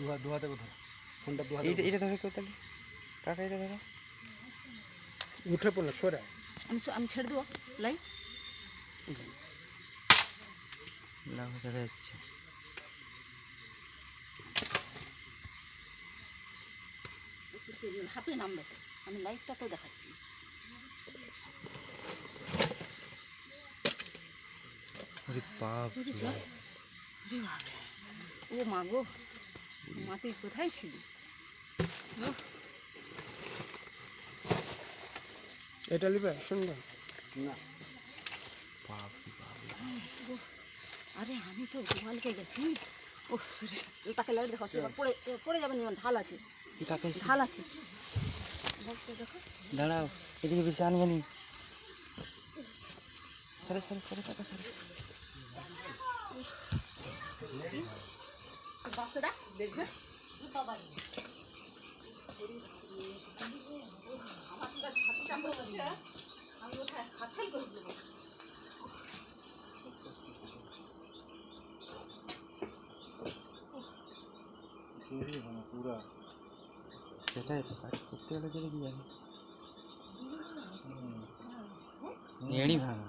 দু হাত দু ফোনটা দু হাতে এটা ধরে কেউ তাহলে কাকা এটা ধরো। উঠে পড়ল সরে। আমি আমি ছেড়ে দেবো। লাই। লাভ দেখা যাচ্ছে। নামবে। আমি লাইটটা তো দেখাচ্ছি। আরে বাপ। ও মা গো। মা তুই কোথায় ছিলি? এটা নিবে শুনবে না। আরে আমি তো গোয়ালকে গেছি। ও সরি। তাকে লাইট দেখো পড়ে পড়ে যাবে নিয়ন ঢাল আছে। ঢাল আছে। দাঁড়াও এদিকে বেশি আনবে নি। সরে সরে সরে কাকা সরে। বাপটা দেখবে। আমি করে দেবো পুরা সেটাই তো কাজ করতে গেলে যদি কি জানি। এড়ি ভাঙা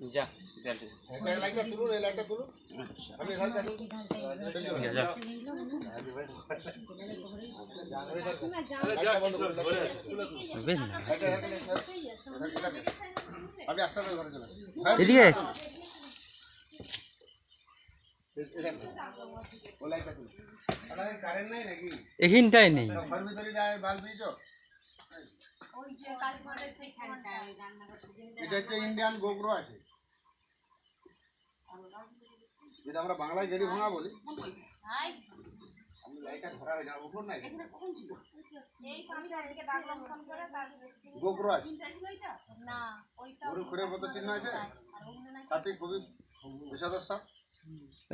যা একটা লাইটটা তুলুন এই লাইটটা তুলুন আমি ধর কাছে যা লাইটটা বন্ধ করুন বেশ না লাইটটা এখানে এখানে আমি আস্তে আস্তে ঘরে চলে আসি। এদিকে ও লাইটটা তুলুন আপনাদের কারেন্ট নাই নাকি এখানটাই নেই ঘর ভিতরে বাল্ব দিয়েছ এটা হচ্ছে ইন্ডিয়ান গোগ্রো আছে। যেটা আমরা বাংলায় গেড়ি ভাঙা বলি আমি লাইটটা ধরা হয়ে যাব উপর নাই। গোগ্রো আছে গরু খুঁড়ে মতো চিহ্ন আছে? খুবই বিষাদর সাপ?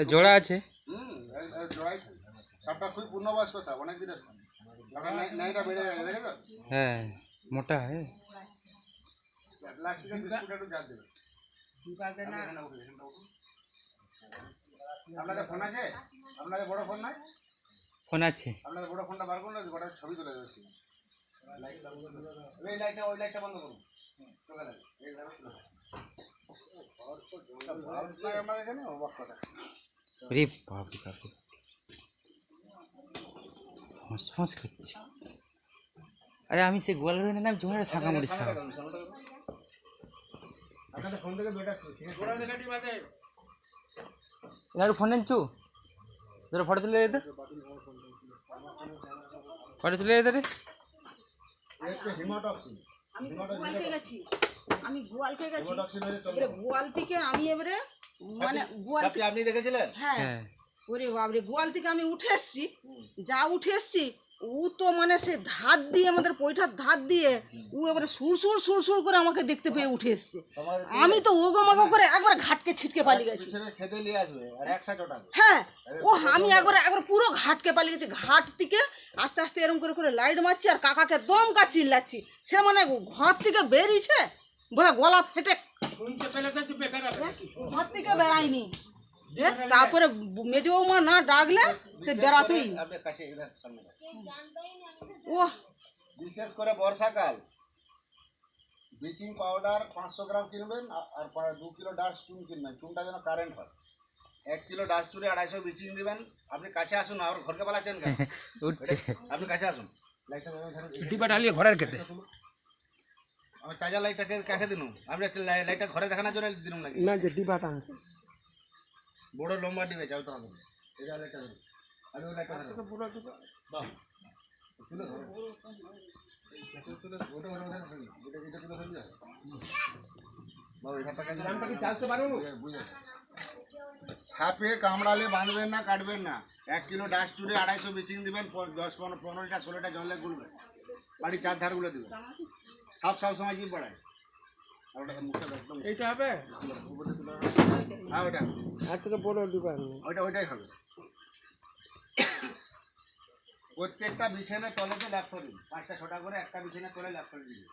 জোড়া আছে। হুম জোড়াই। সাপটা খুবই পূর্ণবয়স্ক সাপ অনেক দিনের সাপ নাইটা বেড়ে গেছে দেখেছ? হ্যাঁ মোটা হ্যাঁ। বিস্কুট একটু জাল দেবে আপনি এখানে উঠুন, এখানটা উঠুন। আপনাদের ফোন আছে? আপনাদের বড় ফোন নাই ফোন আছে। আপনাদের বড় ফোনটা বার করুন না গোটা ছবি তুলে দেবে। এই লাইটটা ওই লাইটটা বন্ধ করুন। এখানে অবাক কথা রে বাপ রে ফস ফস করছে। আরে আমি সে গোয়াল রয়ে না জোয়ারে ছাকা মরিস। আপনাদের ফোন থেকে দুইটা ఇలాడు ఫోన్ ফটো তুলে పడుతులే ఇద్దరు పడుతులే ఇద్దరు আমি গোয়ালকে গেছি। আমি গোয়ালকে গেছি। এবারে গোয়াল থেকে আমি এবারে মানে গোয়াল আপনি দেখেছিলেন? হ্যাঁ। ওরে বাবরে গোয়াল থেকে আমি উঠে এসছি। যা উঠে এসছি ও তো মানে সে ধার দিয়ে আমাদের পৈঠার ধার দিয়ে ও এবারে সুর সুর সুর সুর করে আমাকে দেখতে পেয়ে উঠে এসছে। আমি তো ওগো মাগো করে একবার ঘাটকে ছিটকে পালিয়ে গেছি। হ্যাঁ ও আমি একবার একবার পুরো ঘাটকে পালিয়ে গেছি। ঘাট থেকে আস্তে আস্তে এরকম করে করে লাইট মারছি আর কাকাকে দমকা চিল্লাচ্ছি। সে মানে ঘর থেকে বেরিয়েছে বোধ গলা ফেটে ঘর থেকে বেরায়নি এ, তারপরে মেজো মা না ডাকলে সে বেড়াতেই না। আপনি কাছে এখানে সামনে ও বিশেষ করে বর্ষাকাল ব্লিচিং পাউডার পাঁচশো গ্রাম কিনবেন আর- আর পা- দু কিলো ডাস্ট চুন কিনবেন চুনটা যেন কারেন্ট হয় এক কিলো ডাস্ট চুনে আড়াইশো ব্লিচিং দিবেন আপনি কাছে আসুন আর ঘরকে পালাচ্ছেন কেন উঠছে আপনি কাছে আসুন লাইটটা ধরুন, ধরুন। ডিবা ডালিয়ে ঘরের কেটে আমি চার্জার লাইটটাকে কাকে দিনু আমি একটা লাই- লাইটটা ঘরে দেখানোর জন্য দিনু নাকি না যে ডিবাটা বড় লম্বা ডিবে চাও তো হবে এটা লাইটটা ধরুন আমি ওই লাইটটা ধরুন বাহ। তুলে ধরো। ওটা ওটা ওটা এটা এটা তুলে ধরুন বাবু এটা টাকা জানটা কি চালতে পারো বুঝে সাপে কামড়ালে বাঁধবেন না কাটবেন না। এক কিলো ডাস্ট চুড়ে আড়াইশো বিচিং দিবেন দশ পনেরো পনেরোটা ষোলোটা জলে গুলবেন বাড়ির চার ধারগুলো দিবে সব সব সময় জিভ বাড়ায় আর ওটা মুখটা একদম এইটা হবে। হ্যাঁ ওইটা। আর থেকে বড় দিবেন ওইটা ওইটাই হবে। প্রত্যেকটা বিছানা তলেতে ল্যাপটপ পাঁচটা ছটা করে একটা বিছানা তলে দিবে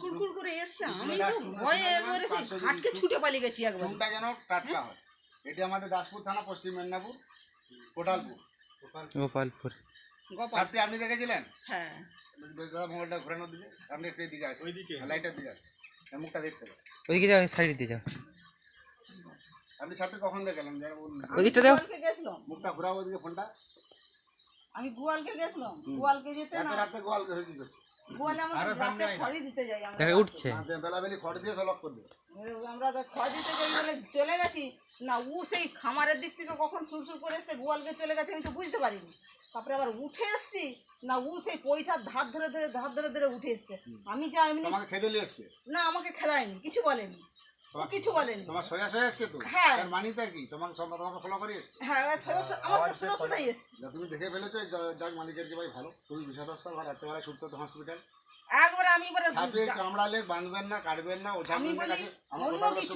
কুড়কুড় করে এসছে। আমি তো ভয়ে একবারে সেই পাঁচশো ঘাটকে দিন। ছুটে পালিয়ে গেছি একবার। চুনটা যেন টাটকা হয়। এটি আমাদের দাসপুর থানা পশ্চিম মেদিনীপুর কোটালপুর গোপালপুর। গোপাল আপনি দেখেছিলেন? হ্যাঁ। দাদা মোবাইলটা ঘোরানোর দিকে। আপনি একটু এদিকে আসুন। ওইদিকে। দিকে আসুন। মুখটা দেখতে ওইদিকে যাও সাইডে দিয়ে যাও। আপনি সাপটি কখন দেখালেন যারা ওই দিকটা দাও গোয়ালকে মুখটা ঘোরাবো ওদিকে ফোনটা। আমি গোয়ালকে গেছিলাম। গোয়ালকে যেতে না। রাতে গোয়াল হয়ে কি করছে? গোয়ালে আমরা রাতে খড়ি দিতে যাই আমরা। দেখে উঠছে। খড় দিয়ে আমরা তো খড় দিতে যাই বলে চলে গেছি। না ও সেই খামারের দিক থেকে কখন সুরসুর করে এসে গোয়ালকে চলে গেছে আমি তো বুঝতে পারিনি। তারপরে আবার উঠে এসছি। না ও সেই ধার ধরে ধরে ধার ধরে ধরে উঠে এসছে। আমি যা এমনি খেতে নিয়ে এসছে? না আমাকে খেলায়নি কিছু বলেনি। কিছু বলেনি। তোমার সোজা সোজা এসছে তো? হ্যাঁ। মানিটা কি? তোমাকে সব তোমাকে ফলো করে এসছে? হ্যাঁ সোজা আমার তো সোজা সোজাই এসছে। তুমি দেখে ফেলেছো যাক মালিকের যে ভাই ভালো। তুমি আর তো হসপিটাল একবার আমি এবারে কামড়ালে বাঁধবেন না কাটবেন না আমার অন্য কিছু।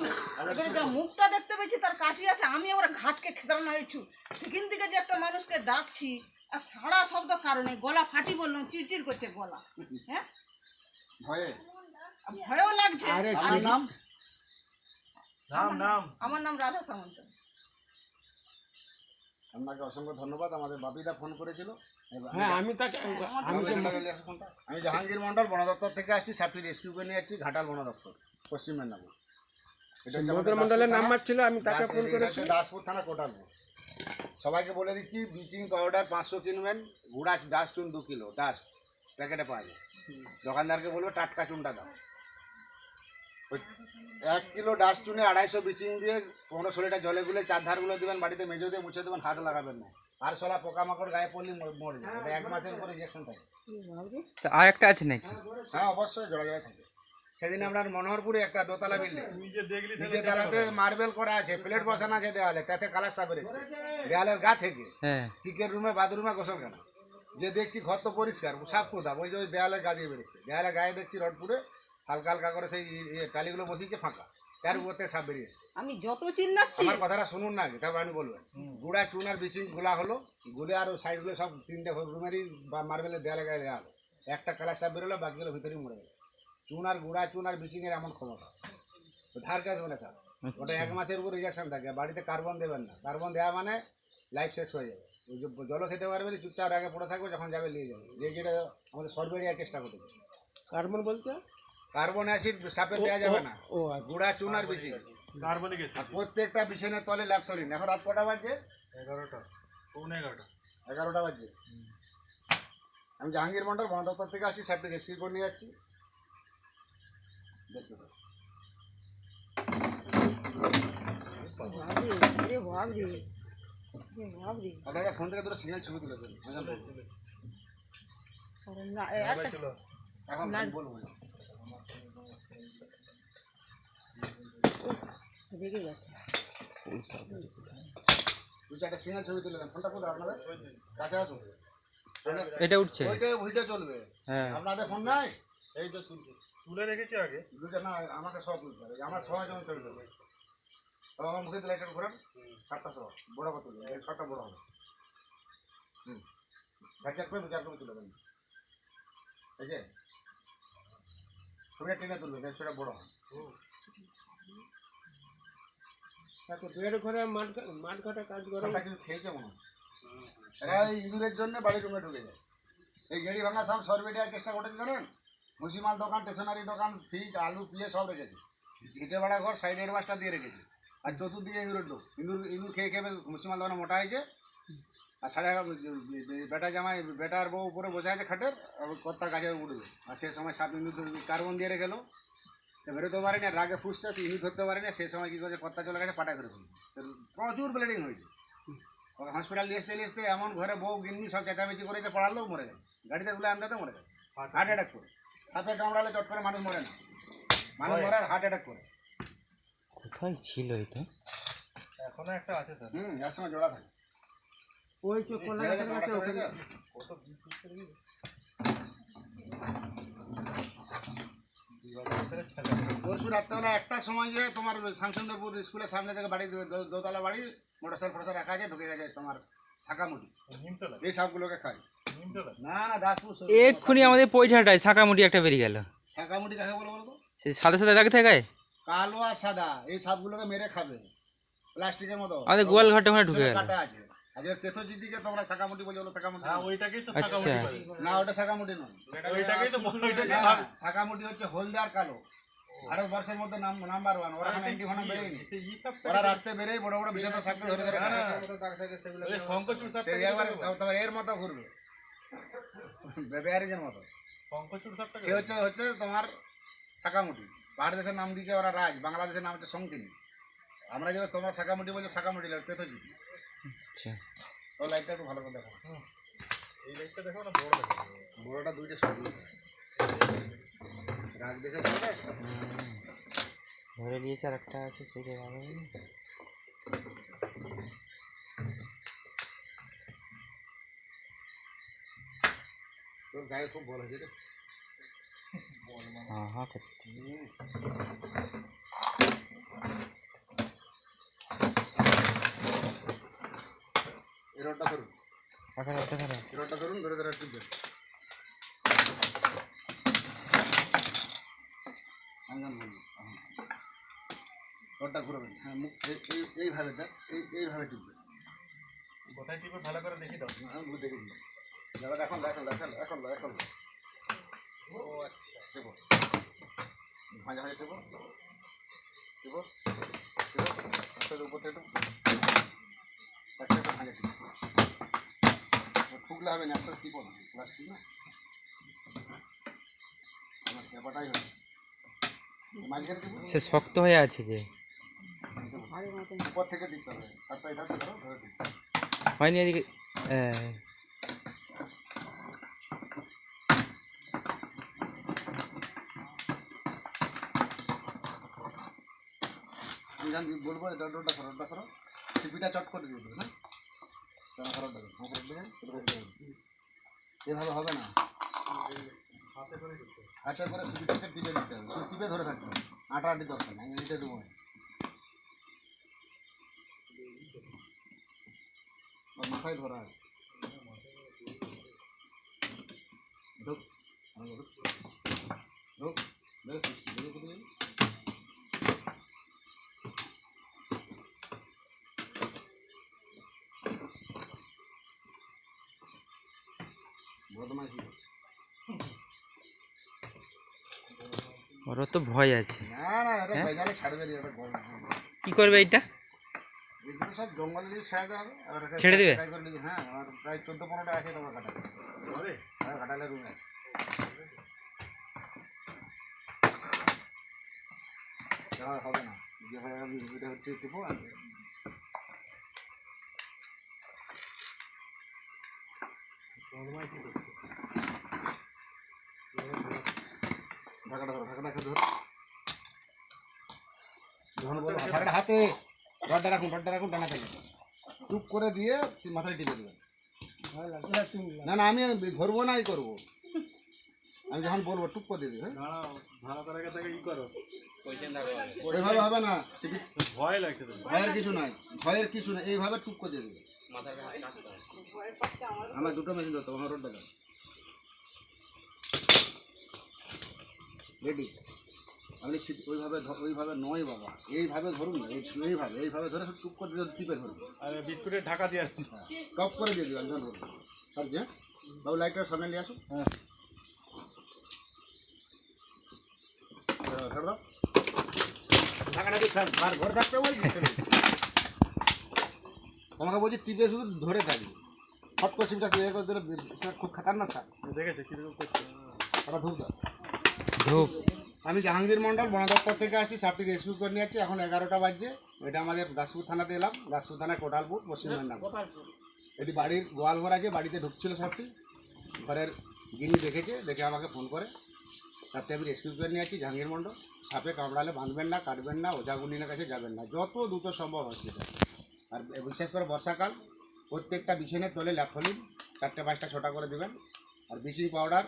এবারে যা মুখটা দেখতে পেয়েছি তার কাঠি আছে আমি এবার ঘাটকে খেতানো হয়েছু সেখান থেকে যে একটা মানুষকে ডাকছি আর সারা শব্দ কারণে গলা ফাটি বললাম চিড়চিড় করছে গলা। হ্যাঁ? ভয়ে? ভয়ও লাগছে। আরে নাম? নাম নাম। আমার নাম রাধা সামন্ত। আপনাকে অসংখ্য ধন্যবাদ আমাদের বাপিদা ফোন করেছিল। এবার হ্যাঁ আমি তাকে আমি আমি জাহাঙ্গীর মন্ডল বন দপ্তর থেকে আসছি সাপটি রেস্কিউ করে নিয়ে যাচ্ছি ঘাটাল বন দপ্তর পশ্চিম মেদিনীপুর। মন্ডলের। নাম্বার ছিল আমি তাকে ফোন করেছি। দাসপুর থানা কোটালপুর। সবাইকে বলে দিচ্ছি ব্লিচিং পাউডার পাঁচশো কিনবেন গুঁড়া ডাস্ট চুন দু কিলো ডাস্ট প্যাকেটে পাওয়া যায়। দোকানদারকে বলব টাটকা চুনটা দাও। ওই এক কিলো ডাস্ট চুনে আড়াইশো ব্লিচিং দিয়ে পনেরো ষোলোটা জলে গুলে চার ধারগুলো দেবেন বাড়িতে মেজো দিয়ে মুছে দেবেন হাত লাগাবেন না। আর সলা পোকামাকড় গায়ে পড়লে মর- যাবে এক মাসের উপরে ইঞ্জেকশন থাকে। আর একটা আছে নাকি? হ্যাঁ অবশ্যই জোড়া জোড়া থাকে। সেদিন আপনার মনোহরপুরে একটা দোতলা বিল্ডিং নিচে তলাতে মার্বেল করা আছে প্লেট বসানো আছে দেওয়ালে তাতে কালার সাপ বেরোচ্ছে। দেওয়ালের গা থেকে হ্যাঁ। চিকের রুমে বাথরুমে গোসল গোসলখানা যে দেখছি ঘর তো পরিষ্কার সাপ কোথা ওই যে ওই দেওয়ালের গা দিয়ে বেরোচ্ছে। দেওয়ালের গায়ে দেখছি রড পুড়ে হালকা হালকা করে সেই ইয়ে টালিগুলো বসিয়েছে ফাঁকা। তার উপরতে সাপ বেরিয়েছে। আমি যত চিল্লাচ্ছি। আমার কথাটা শুনুন না আগে তারপর আমি বলবেন গুড়া চুন আর বিচিংগুলা হলো। গুলে আর সাইডগুলো সব তিনটে রুমেরই বা মার্বেলের দেয়ালে গায়ে দেওয়া হলো। একটা কালার সাপ বেরোলো বাকিগুলো ভিতরেই মরে গেল। চুন আর গুড়া চুন আর বিচিং এর এমন ক্ষমতা। ধার কাজ মানে স্যার। ওটা এক মাসের উপর রিজেকশন থাকে। বাড়িতে কার্বন দেবেন না। কার্বন দেওয়া মানে লাইফ শেষ হয়ে যাবে। ওই যে জলও খেতে পারবে না, চুপচাপ আগে পড়ে থাকবে যখন যাবে নিয়ে যাবে। যে যেটা আমাদের সরবেরিয়া কেসটা ঘটেছে কার্বন বলতে? কার্বন অ্যাসিড সাপে দেওয়া যাবে না। ও আচ্ছা। গুড়া চুন আর বিচিং কার্বনিক অ্যাসিড প্রত্যেকটা বিছানের তলে ল্যাপথলিন এখন রাত কটা বাজছে? এগারোটা। পৌনে এগারোটা। এগারোটা বাজছে। আমি জাহাঙ্গীর মন্ডল বন দপ্তর থেকে আসছি সাপটি রেস্কিউ করে নিয়ে যাচ্ছি। দেখতে পাবো। আপনাকে ফোন থেকে দুটো সিগন্যাল ছবি তুলে দেবেন এখন না। আমি বলব না। রেগে গেছে। দু চারটা সিগন্যাল ছবি তুলে দেন ফোনটা কোথায় আপনাদের কাছে আসুন এটা উঠছে ওইটা চলবে হ্যাঁ আপনাদের ফোন নাই এই তো চলছে তুলে রেখেছি আগে? দুটো না আমাকে সব তুলতে হবে। আমার ছয় জন চলে যাবে আমার মুখে দিলে ঘোরান। সাতটা বড় কত এই ছটা বড় হবে। হুম। এক করে দু চার করে তুলে দেবেন এই যে ছবিটা টেনে তুলবে সেটা বড় হয়। বেড ঘরে মাঠ মাঠ ঘাটে কাজ করে। কিছু খেয়েছে মনে হয়? এরা এই ইঁদুরের জন্য বাড়ির রুমে ঢুকে যায়। এই গেড়ি ভাঙা সব সরবেটিয়ার চেষ্টা করেছে জানেন? ভুসিমাল দোকান স্টেশনারি দোকান ফ্রিজ আলু পিয়ে সব রেখেছে। ইটে ভাড়া ঘর সাইড হেডমাস্টার দিয়ে রেখেছে। আর চতুর্দিকে ইঁদুরের লোক ইঁদুর ইঁদুর খেয়ে খেয়ে ভুসিমাল দোকানে মোটা হয়েছে। আর সাড়ে বেটা জামাই বেটার বউ উপরে বসে আছে খাটের কত্তা গাছে উঠবে। আর সে সময় সাপ ইঁদুর কার্বন দিয়ে রেখেলো তো বেরোতে পারেনি আর রাগে ফুসছে ইঁদুর ধরতে পারেনি। সেই সময় কী করছে কত্তা চলে গেছে পাটা করে প্রচুর ব্লিডিং হয়েছে। হসপিটাল নিয়ে আসতে এমন ঘরে বউ গিন্নি সব চেঁচামেচি করেছে পাড়ার লোক মরে গেছে। গাড়িতে তুলে আনতে মরে গেছে। হার্ট অ্যাটাক করে সাপে কামড়ালে চট করে মানুষ মরে না। মানুষ মরে হার্ট অ্যাটাক করে। কোথায় ছিল এটা? এখনও একটা আছে স্যার হুম এর সঙ্গে জোড়া থাকে। ওই চোখ কলা গাছের কাছে? পরশু রাত্রেবেলা একটার সময় যে তোমার শামসুন্দরপুর স্কুলের সামনে থেকে বাড়ি দোতলা বাড়ি মোটরসাইকেল ফটোসাইকেল রাখা আছে ঢুকে গেছে তোমার শাকামুটি এই সবগুলোকে খায়। এক্ষুনি আমাদের শাঁকামুটি একটা বেরিয়ে গেল শাকামুটি কাকে বলো বলব সে সাদা সাদা দাগ থেকে কালো আর সাদা এই সাপগুলোকে মেরে খাবে প্লাস্টিকের মতো আমাদের গোয়াল ঘাটে ওখানে ঢুকে গেল বলে বলো হ্যাঁ আচ্ছা। বলে। বল- হলদে আর কালো ভারতবর্ষের মধ্যে নাম্বার ওয়ান ওরা এখন অ্যান্টিভেনাম বেরোয়নি এই- এই ওরা রাখতে বেরোয় বড় বড় সাপকে ধরে ধরে এর মতো ঘুরবে বেবিয়ারিজের মতো। সে হচ্ছে হচ্ছে তোমার শাকামুটি। পাহাড় দেশের নাম দিয়েছে ওরা রাজ বাংলাদেশের নাম হচ্ছে সংকিনী। আমরা যেটা তোমার শাকামুটি বলছি শাকামুটি তেথোজি আচ্ছা। ও লাইটটা একটু ভালো করে দেখো। এই লাইটটা দেখো না বড় দেখো। বড়টা দুইটা সবজি রাগ দেখে। ধরে নিয়েছে আর একটা আছে সেটা ভালো গায়ে খুব বল হয়েছে রে। হ্যাঁ হ্যাঁ করছে। ধরুন। ধরুন ধরে ধরে টিপবেন রডটা ঘুরাবেন। হ্যাঁ মুখ এইভাবে দেখ এইভাবে টিপবেন। কোথায় টিপে ভালো করে দেখি দাও। আমি দেখে দিই এবার এখন এখন এখন এখন এখন ও আচ্ছা দেবো। ভাজা ভাজা দেবো। দেবো দেবো। আচ্ছা উপর থেকে একটু একটা একটু ভাজা টিপো ঠুকলে হবে না টিপো না প্লাস্টিক না আমার ব্যাপারটাই হচ্ছে সে শক্ত হয়ে আছে যে। উপর থেকে টিপতে হবে। সাতটা এধার ধরো ধরে টিপো হয়নি এদিকে হ্যাঁ আমি বলব, এটা রোডটা সরো সরো সিপিটা চট করে দিয়ে দেবে না সরো দেবেন হ্যাঁ করে দেবে করে দেবে। এভাবে হবে না। হাতে আচ্ছা করে সিপিটাকে টিপে দিতে হবে। শুধু টিপে ধরে থাকতে হবে, আটা আটি দরকার নেই, আমি দেবো। মাথায় ধরা আছে ঢোক আমি ঢোক ঢোক বেরো বেরো কোথায় যাবি? বদমাইশি করছে। ওরও তো ভয় আছে। না না এটা হ্যাঁ? বেজালে ছাড়বে না এটা কি করবে এইটা? এগুলো সব জঙ্গলে দিয়ে ছেড়ে দেওয়া হবে। আর ছেড়ে দিবে? হ্যাঁ আমার প্রায় চোদ্দ পনেরোটা আছে তোমার কাটা। ধরে হ্যাঁ কাটালে রুমে আছে। হবে না। এটা হচ্ছে টিপো যখন বলব হাতে রডটা রাখুন রডটা রাখুন টানা টানা টুক করে দিয়ে মাথায় টিপে দেবেন না না আমি ধরবো না ই করব আমি যখন বলব টুক করে দিয়ে দেবে ওইভাবে হবে না ভয় লাগছে ভয়ের কিছু নাই ভয়ের কিছু নাই এইভাবে টুক করে দেবে আমার দুটো মেশিন ধরতে হবে, আমার রোডটা দাও রেডি আপনি ওইভাবে ওইভাবে নয় বাবা। এইভাবে ধরুন না, এইভাবে এইভাবে ধরে শুধু টুক করে দিয়ে টিপে ধরুন। আর বিস্কুটের ঢাকা দিয়ে আসুন। টপ করে দিয়ে দিবেন ধরুন আর যে বাবু লাইটটা সামনে নিয়ে আসুন। হ্যাঁ। দাও। ঢাকাটা আর ঘরে থাকতে বলছি তোমাকে বলছি টিপে শুধু ধরে থাকবি হট করে সিমটা ক্লিয়ার করে দিলে সে খুব খাতারনাক স্যার। দেখেছে কীরকম করছে? ওটা ধূপ দাও। ধূপ। আমি জাহাঙ্গীর মন্ডল বন দপ্তর থেকে আসছি সাপটি রেস্কিউ করে নিয়ে যাচ্ছি এখন এগারোটা বাজছে। এটা আমাদের দাসপুর থানাতে এলাম দাসপুর থানায় কোটালপুর পশ্চিম মেদিনীপুর। এটি বাড়ির গোয়াল ঘর আছে বাড়িতে ঢুকছিল সাপটি ঘরের যিনি দেখেছে দেখে আমাকে ফোন করে। সাপটি আমি রেস্কিউ করে নিয়ে যাচ্ছি জাহাঙ্গীর মন্ডল সাপে কামড়ালে বাঁধবেন না কাটবেন না ওঝাগুনিনের কাছে যাবেন না যত দ্রুত সম্ভব হসপিটাল। আর বিশেষ করে বর্ষাকাল প্রত্যেকটা বিছানের তলে ল্যাপথলিন চারটে পাঁচটা ছোটা করে দেবেন। আর ব্লিচিং পাউডার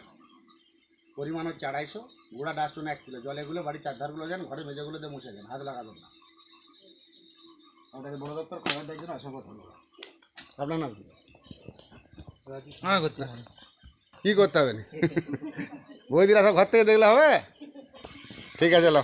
পরিমাণ হচ্ছে আড়াইশো গুঁড়া ডাস্টুন এক কিলো। জল এগুলো বাড়ির চারধারগুলো যান ঘরে মেঝেগুলোতে মুছে দেন হাত লাগাবেন না। বড় দপ্তর খবর দেওয়ার জন্য অসংখ্য ধন্যবাদ। আপনার নাম কি? আমার করতে হবে। কী করতে হবে? বৌদিরা সব ঘর থেকে দেখলে হবে? ঠিক আছে লো।